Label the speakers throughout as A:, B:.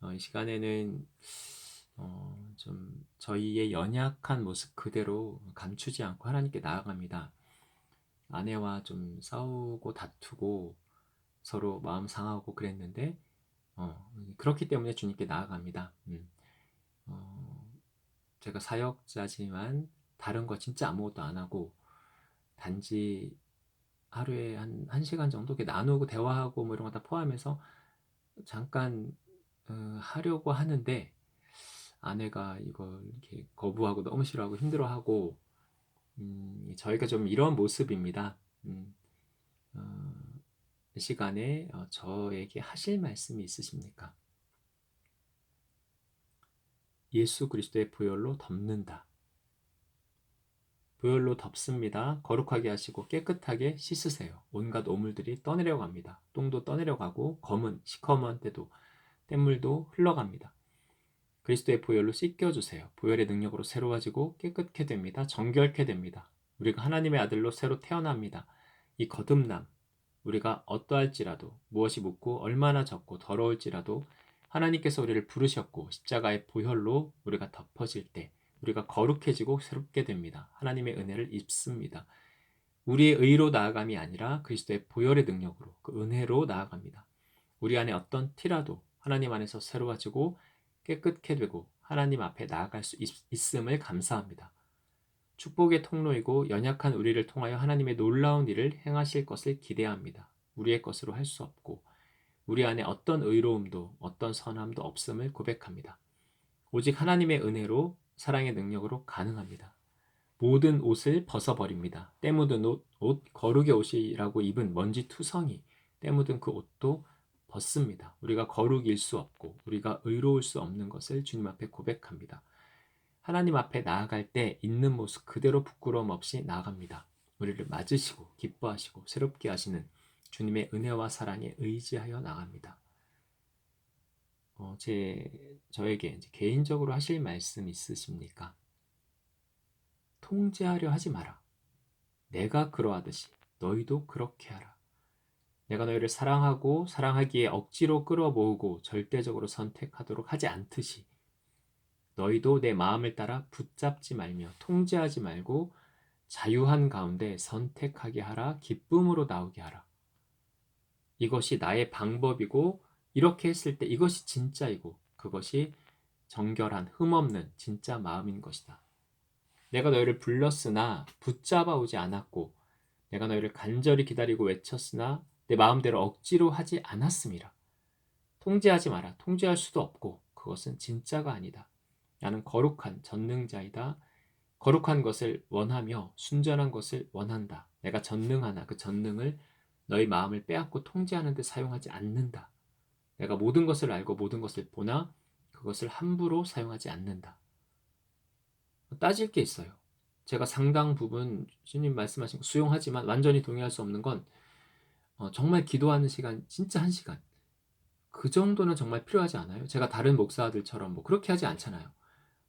A: 어, 이 시간에는 어, 좀 저희의 연약한 모습 그대로 감추지 않고 하나님께 나아갑니다. 아내와 좀 싸우고 다투고 서로 마음 상하고 그랬는데 어, 그렇기 때문에 주님께 나아갑니다. 음. 어, 제가 사역자지만 다른 거 진짜 아무것도 안 하고 단지 하루에 한, 한 시간 정도 이렇게 나누고 대화하고 뭐 이런 거 다 포함해서 잠깐 어, 하려고 하는데 아내가 이걸 이렇게 거부하고 너무 싫어하고 힘들어하고 음, 저희가 좀 이런 모습입니다. 음, 어, 이 시간에 어, 저에게 하실 말씀이 있으십니까? 예수 그리스도의 보혈로 덮는다. 보혈로 덮습니다. 거룩하게 하시고 깨끗하게 씻으세요. 온갖 오물들이 떠내려갑니다. 똥도 떠내려가고 검은 시커먼 때도 뗏물도 흘러갑니다. 그리스도의 보혈로 씻겨주세요. 보혈의 능력으로 새로워지고 깨끗게 됩니다. 정결케 됩니다. 우리가 하나님의 아들로 새로 태어납니다. 이 거듭남, 우리가 어떠할지라도 무엇이 묻고 얼마나 적고 더러울지라도 하나님께서 우리를 부르셨고 십자가의 보혈로 우리가 덮어질 때 우리가 거룩해지고 새롭게 됩니다. 하나님의 은혜를 입습니다. 우리의 의로 나아감이 아니라 그리스도의 보혈의 능력으로 그 은혜로 나아갑니다. 우리 안에 어떤 티라도 하나님 안에서 새로워지고 깨끗게 되고 하나님 앞에 나아갈 수 있, 음을 감사합니다. 축복의 통로이고 연약한 우리를 통하여 하나님의 놀라운 일을 행하실 것을 기대합니다. 우리의 것으로 할 수 없고 우리 안에 어떤 의로움도 어떤 선함도 없음을 고백합니다. 오직 하나님의 은혜로 사랑의 능력으로 가능합니다. 모든 옷을 벗어버립니다. 때 묻은 옷, 옷 거룩의 옷이라고 입은 먼지 투성이 때 묻은 그 옷도 벗습니다. 우리가 거룩일 수 없고 우리가 의로울 수 없는 것을 주님 앞에 고백합니다. 하나님 앞에 나아갈 때 있는 모습 그대로 부끄러움 없이 나아갑니다. 우리를 맞으시고 기뻐하시고 새롭게 하시는 주님의 은혜와 사랑에 의지하여 나갑니다. 어, 제 저에게 개인적으로 하실 말씀 있으십니까? 통제하려 하지 마라. 내가 그러하듯이 너희도 그렇게 하라. 내가 너희를 사랑하고 사랑하기에 억지로 끌어모으고 절대적으로 선택하도록 하지 않듯이 너희도 내 마음을 따라 붙잡지 말며 통제하지 말고 자유한 가운데 선택하게 하라 기쁨으로 나오게 하라. 이것이 나의 방법이고 이렇게 했을 때 이것이 진짜이고 그것이 정결한 흠없는 진짜 마음인 것이다. 내가 너희를 불렀으나 붙잡아 오지 않았고 내가 너희를 간절히 기다리고 외쳤으나 내 마음대로 억지로 하지 않았음이라. 통제하지 마라. 통제할 수도 없고 그것은 진짜가 아니다. 나는 거룩한 전능자이다. 거룩한 것을 원하며 순전한 것을 원한다. 내가 전능하나 그 전능을 너희 마음을 빼앗고 통제하는 데 사용하지 않는다. 내가 모든 것을 알고 모든 것을 보나 그것을 함부로 사용하지 않는다. 따질 게 있어요. 제가 상당 부분 주님 말씀하신 거 수용하지만 완전히 동의할 수 없는 건 어, 정말 기도하는 시간 진짜 한 시간 그 정도는 정말 필요하지 않아요? 제가 다른 목사들처럼 뭐 그렇게 하지 않잖아요.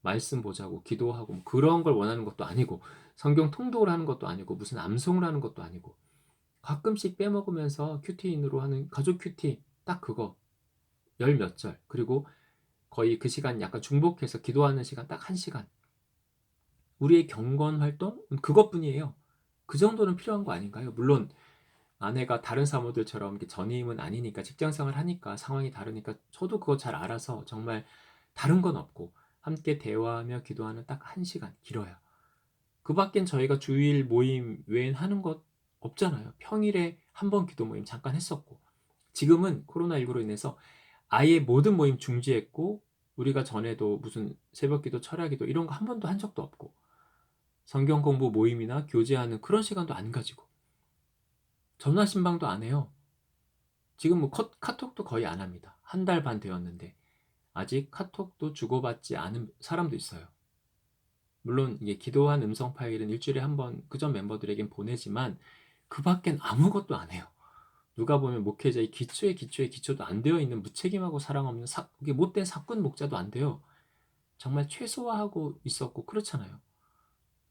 A: 말씀 보자고 기도하고 뭐 그런 걸 원하는 것도 아니고 성경 통독을 하는 것도 아니고 무슨 암송을 하는 것도 아니고 가끔씩 빼먹으면서 큐티인으로 하는 가족 큐티 딱 그거 열 몇 절 그리고 거의 그 시간 약간 중복해서 기도하는 시간 딱 한 시간 우리의 경건 활동 그것뿐이에요. 그 정도는 필요한 거 아닌가요? 물론 아내가 다른 사모들처럼 전임은 아니니까 직장생활 하니까 상황이 다르니까 저도 그거 잘 알아서 정말 다른 건 없고 함께 대화하며 기도하는 딱 한 시간 길어야 그 밖엔 저희가 주일 모임 외엔 하는 것 없잖아요. 평일에 한 번 기도 모임 잠깐 했었고 지금은 코로나19로 인해서 아예 모든 모임 중지했고 우리가 전에도 무슨 새벽 기도, 철야 기도 이런 거 한 번도 한 적도 없고 성경 공부 모임이나 교제하는 그런 시간도 안 가지고 전화 신방도 안 해요. 지금 뭐 카톡도 거의 안 합니다. 한 달 반 되었는데 아직 카톡도 주고받지 않은 사람도 있어요. 물론 이게 기도한 음성 파일은 일주일에 한 번 그전 멤버들에겐 보내지만 그 밖엔 아무것도 안 해요. 누가 보면 목회자의 기초의 기초의 기초도 안 되어 있는 무책임하고 사랑 없는 사, 이게 못된 사꾼 목자도 안 돼요. 정말 최소화하고 있었고 그렇잖아요.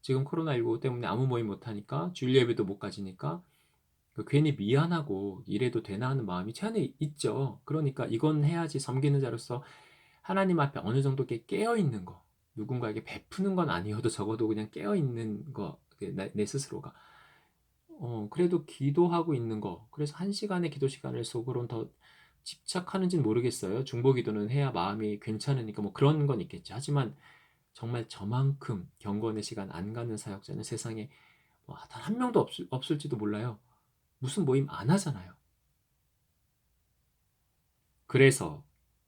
A: 지금 코로나19 때문에 아무 모임 못 하니까 주일 예배도 못 가지니까 그 괜히 미안하고 이래도 되나 하는 마음이 제 안에 있죠. 그러니까 이건 해야지 섬기는 자로서 하나님 앞에 어느 정도 깨어 있는 거, 누군가에게 베푸는 건 아니어도 적어도 그냥 깨어 있는 거, 내, 내 스스로가. 어, 그래도 기도하고 있는 거. 그래서 한 시간의 기도 시간을 속으로는 더 집착하는지는 모르겠어요. 중보 기도는 해야 마음이 괜찮으니까 뭐 그런 건 있겠죠. 하지만 정말 저만큼 경건의 시간 안 갖는 사역자는 세상에 뭐 단 한 명도 없, 없을지도 몰라요. 무슨 모임 안 하잖아요. 그래서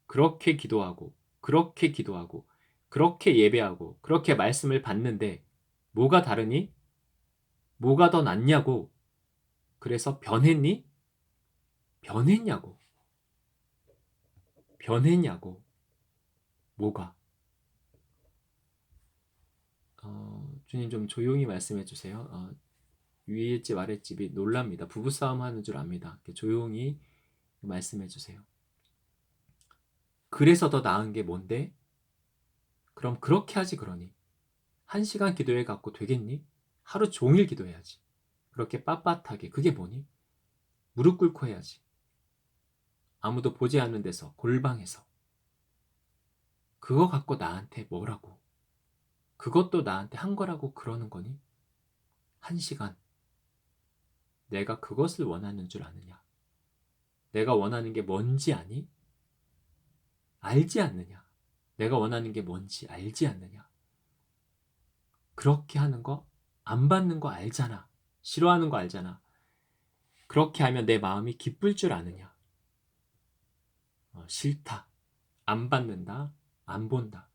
A: 그렇게 기도하고 그렇게 기도하고 그렇게 예배하고 그렇게 말씀을 받는데 뭐가 다르니? 뭐가 더 낫냐고. 그래서 변했니? 변했냐고. 변했냐고. 뭐가? 어, 주님 좀 조용히 말씀해 주세요. 어, 위의 집 아랫집이 놀랍니다. 부부싸움 하는 줄 압니다. 조용히 말씀해 주세요. 그래서 더 나은 게 뭔데? 그럼 그렇게 하지 그러니. 한 시간 기도해 갖고 되겠니? 하루 종일 기도해야지. 그렇게 빳빳하게. 그게 뭐니? 무릎 꿇고 해야지. 아무도 보지 않는 데서, 골방에서. 그거 갖고 나한테 뭐라고? 그것도 나한테 한 거라고 그러는 거니? 한 시간. 내가 그것을 원하는 줄 아느냐? 내가 원하는 게 뭔지 아니? 알지 않느냐? 내가 원하는 게 뭔지 알지 않느냐? 그렇게 하는 거, 안 받는 거 알잖아. 싫어하는 거 알잖아. 그렇게 하면 내 마음이 기쁠 줄 아느냐? 어, 싫다. 안 받는다. 안 본다.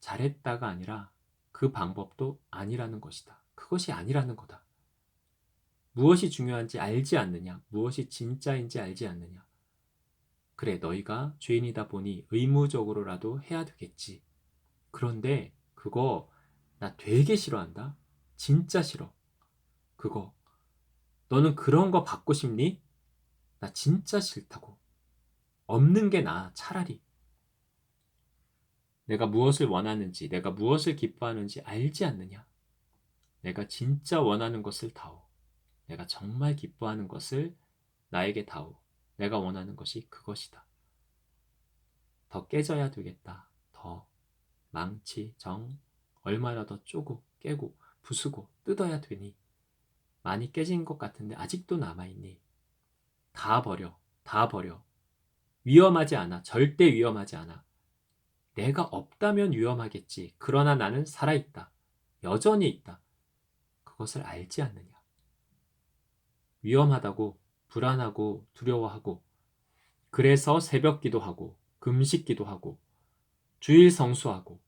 A: 잘했다가 아니라 그 방법도 아니라는 것이다. 그것이 아니라는 거다. 무엇이 중요한지 알지 않느냐? 무엇이 진짜인지 알지 않느냐? 그래, 너희가 죄인이다 보니 의무적으로라도 해야 되겠지. 그런데 그거 나 되게 싫어한다? 진짜 싫어. 그거. 너는 그런 거 받고 싶니? 나 진짜 싫다고. 없는 게 나아, 차라리. 내가 무엇을 원하는지, 내가 무엇을 기뻐하는지 알지 않느냐? 내가 진짜 원하는 것을 다오. 내가 정말 기뻐하는 것을 나에게 다오. 내가 원하는 것이 그것이다. 더 깨져야 되겠다. 더 망치, 정, 얼마나 더 쪼고 깨고 부수고 뜯어야 되니? 많이 깨진 것 같은데 아직도 남아있니? 다 버려. 다 버려. 위험하지 않아. 절대 위험하지 않아. 내가 없다면 위험하겠지. 그러나 나는 살아있다. 여전히 있다. 그것을 알지 않느냐. 위험하다고 불안하고 두려워하고 그래서 새벽 기도하고 금식 기도하고 주일 성수하고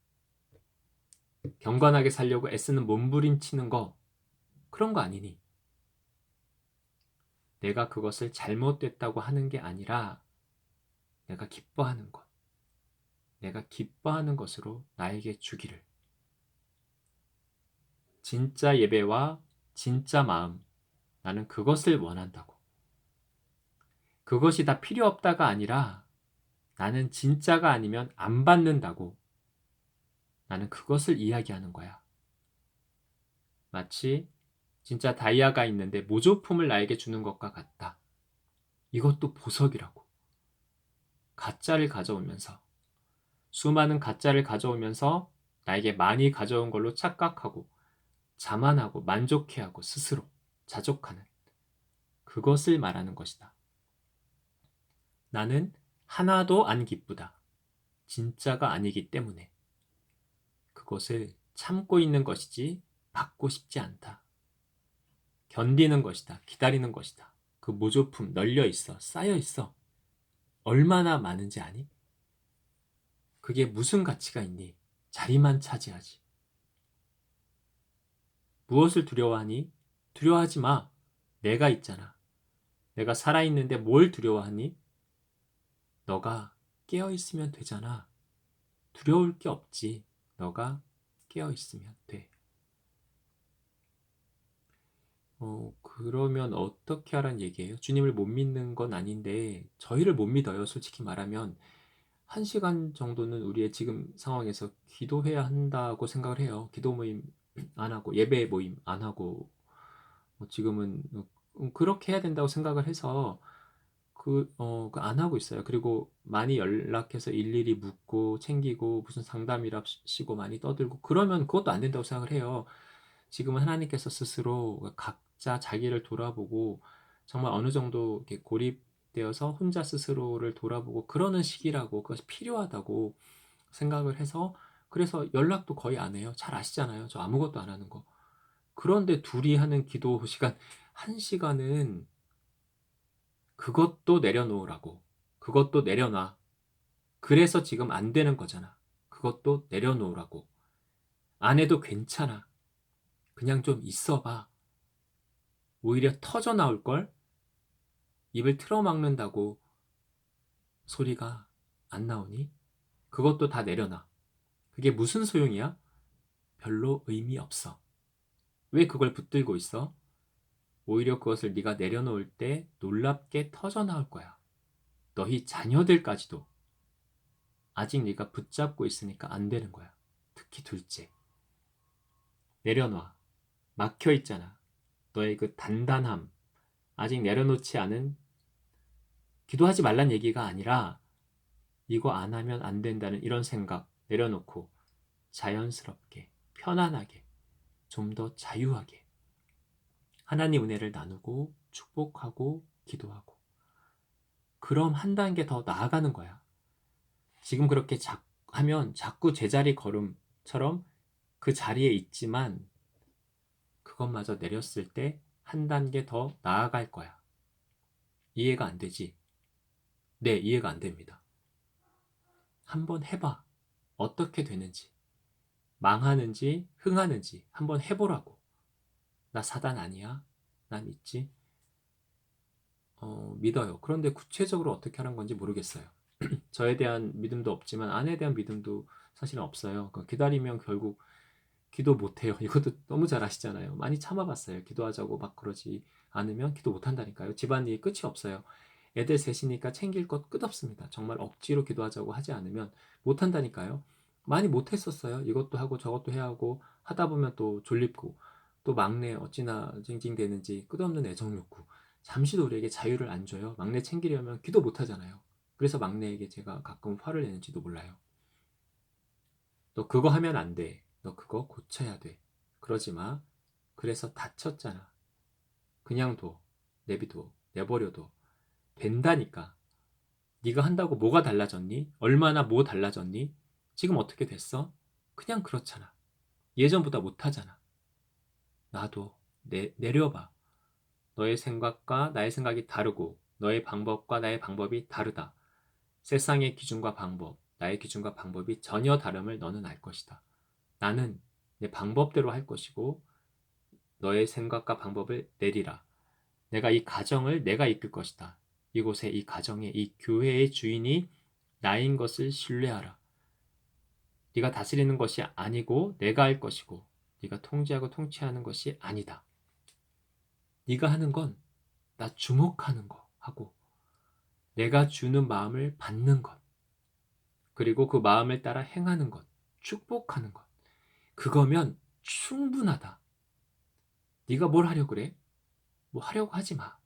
A: 경건하게 살려고 애쓰는 몸부림치는 거 그런 거 아니니? 내가 그것을 잘못됐다고 하는 게 아니라 내가 기뻐하는 것. 내가 기뻐하는 것으로 나에게 주기를. 진짜 예배와 진짜 마음, 나는 그것을 원한다고. 그것이 다 필요 없다가 아니라 나는 진짜가 아니면 안 받는다고. 나는 그것을 이야기하는 거야. 마치 진짜 다이아가 있는데 모조품을 나에게 주는 것과 같다. 이것도 보석이라고. 가짜를 가져오면서 수많은 가짜를 가져오면서 나에게 많이 가져온 걸로 착각하고 자만하고 만족해하고 스스로 자족하는 그것을 말하는 것이다. 나는 하나도 안 기쁘다. 진짜가 아니기 때문에 그것을 참고 있는 것이지 받고 싶지 않다. 견디는 것이다. 기다리는 것이다. 그 모조품 널려 있어. 쌓여 있어. 얼마나 많은지 아니? 그게 무슨 가치가 있니? 자리만 차지하지. 무엇을 두려워하니? 두려워하지 마. 내가 있잖아. 내가 살아있는데 뭘 두려워하니? 너가 깨어있으면 되잖아. 두려울 게 없지. 너가 깨어있으면 돼. 어, 그러면 어떻게 하란 얘기예요? 주님을 못 믿는 건 아닌데, 저희를 못 믿어요. 솔직히 말하면. 한 시간 정도는 우리의 지금 상황에서 기도해야 한다고 생각을 해요. 기도 모임 안 하고, 예배 모임 안 하고, 뭐 지금은 음, 그렇게 해야 된다고 생각을 해서 그, 어, 그안 하고 있어요. 그리고 많이 연락해서 일일이 묻고 챙기고 무슨 상담이랍시고 많이 떠들고 그러면 그것도 안 된다고 생각을 해요. 지금은 하나님께서 스스로 각자 자기를 돌아보고 정말 어느 정도 이렇게 고립되어서 혼자 스스로를 돌아보고 그러는 시기라고 그것이 필요하다고 생각을 해서 그래서 연락도 거의 안 해요. 잘 아시잖아요. 저 아무것도 안 하는 거. 그런데 둘이 하는 기도 시간 한 시간은 그것도 내려놓으라고. 그것도 내려놔. 그래서 지금 안 되는 거잖아. 그것도 내려놓으라고. 안 해도 괜찮아. 그냥 좀 있어봐. 오히려 터져 나올 걸? 입을 틀어막는다고 소리가 안 나오니? 그것도 다 내려놔. 그게 무슨 소용이야? 별로 의미 없어. 왜 그걸 붙들고 있어? 오히려 그것을 네가 내려놓을 때 놀랍게 터져 나올 거야. 너희 자녀들까지도 아직 네가 붙잡고 있으니까 안 되는 거야. 특히 둘째. 내려놔. 막혀 있잖아. 너의 그 단단함. 아직 내려놓지 않은 기도하지 말란 얘기가 아니라 이거 안 하면 안 된다는 이런 생각 내려놓고 자연스럽게 편안하게 좀 더 자유하게 하나님 은혜를 나누고 축복하고 기도하고 그럼 한 단계 더 나아가는 거야. 지금 그렇게 자, 하면 자꾸 제자리 걸음처럼 그 자리에 있지만 그것마저 내렸을 때 한 단계 더 나아갈 거야. 이해가 안 되지? 네, 이해가 안 됩니다. 한번 해봐. 어떻게 되는지. 망하는지, 흥하는지 한번 해보라고. 나 사단 아니야? 나 믿지? 어, 믿어요. 그런데 구체적으로 어떻게 하는 건지 모르겠어요. 저에 대한 믿음도 없지만 아내에 대한 믿음도 사실은 없어요. 그러니까 기다리면 결국 기도 못해요. 이것도 너무 잘 아시잖아요. 많이 참아봤어요. 기도하자고 막 그러지 않으면 기도 못한다니까요. 집안일이 끝이 없어요. 애들 셋이니까 챙길 것 끝없습니다. 정말 억지로 기도하자고 하지 않으면 못한다니까요. 많이 못했었어요. 이것도 하고 저것도 해야 하고 하다 보면 또 졸립고 또 막내 어찌나 징징대는지 끝없는 애정 욕구. 잠시도 우리에게 자유를 안 줘요. 막내 챙기려면 기도 못 하잖아요. 그래서 막내에게 제가 가끔 화를 내는지도 몰라요. 너 그거 하면 안 돼. 너 그거 고쳐야 돼. 그러지 마. 그래서 다쳤잖아. 그냥 둬. 내비둬. 내버려둬. 된다니까. 네가 한다고 뭐가 달라졌니? 얼마나 뭐 달라졌니? 지금 어떻게 됐어? 그냥 그렇잖아. 예전보다 못하잖아. 나도 내, 내려봐. 너의 생각과 나의 생각이 다르고 너의 방법과 나의 방법이 다르다. 세상의 기준과 방법, 나의 기준과 방법이 전혀 다름을 너는 알 것이다. 나는 내 방법대로 할 것이고 너의 생각과 방법을 내리라. 내가 이 가정을 내가 이끌 것이다. 이곳에 이 가정에 이 교회의 주인이 나인 것을 신뢰하라. 네가 다스리는 것이 아니고 내가 할 것이고 네가 통제하고 통치하는 것이 아니다. 네가 하는 건 나 주목하는 거 하고 내가 주는 마음을 받는 것 그리고 그 마음을 따라 행하는 것 축복하는 것 그거면 충분하다. 네가 뭘 하려고 그래? 뭐 하려고 하지 마.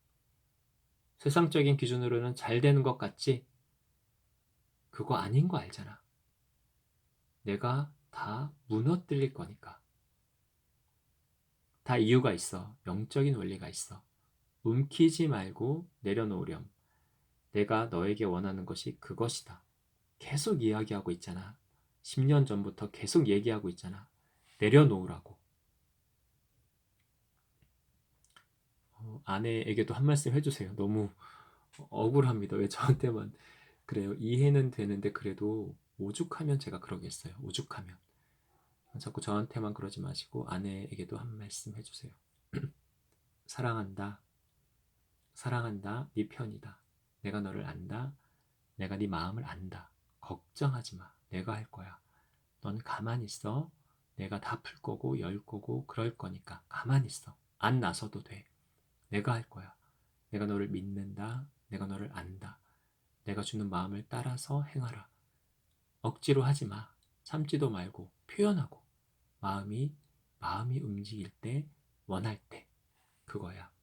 A: 세상적인 기준으로는 잘 되는 것 같지? 그거 아닌 거 알잖아. 내가 다 무너뜨릴 거니까. 다 이유가 있어. 영적인 원리가 있어. 움키지 말고 내려놓으렴. 내가 너에게 원하는 것이 그것이다. 계속 이야기하고 있잖아. 10년 전부터 계속 얘기하고 있잖아. 내려놓으라고. 어, 아내에게도 한 말씀 해주세요. 너무 억울합니다. 왜 저한테만 그래요. 이해는 되는데 그래도 오죽하면 제가 그러겠어요. 오죽하면. 자꾸 저한테만 그러지 마시고 아내에게도 한 말씀 해주세요. 사랑한다. 사랑한다. 네 편이다. 내가 너를 안다. 내가 네 마음을 안다. 걱정하지 마. 내가 할 거야. 넌 가만히 있어. 내가 다 풀 거고 열 거고 그럴 거니까 가만히 있어. 안 나서도 돼. 내가 할 거야. 내가 너를 믿는다. 내가 너를 안다. 내가 주는 마음을 따라서 행하라. 억지로 하지 마. 참지도 말고 표현하고 마음이 마음이 움직일 때 원할 때 그거야.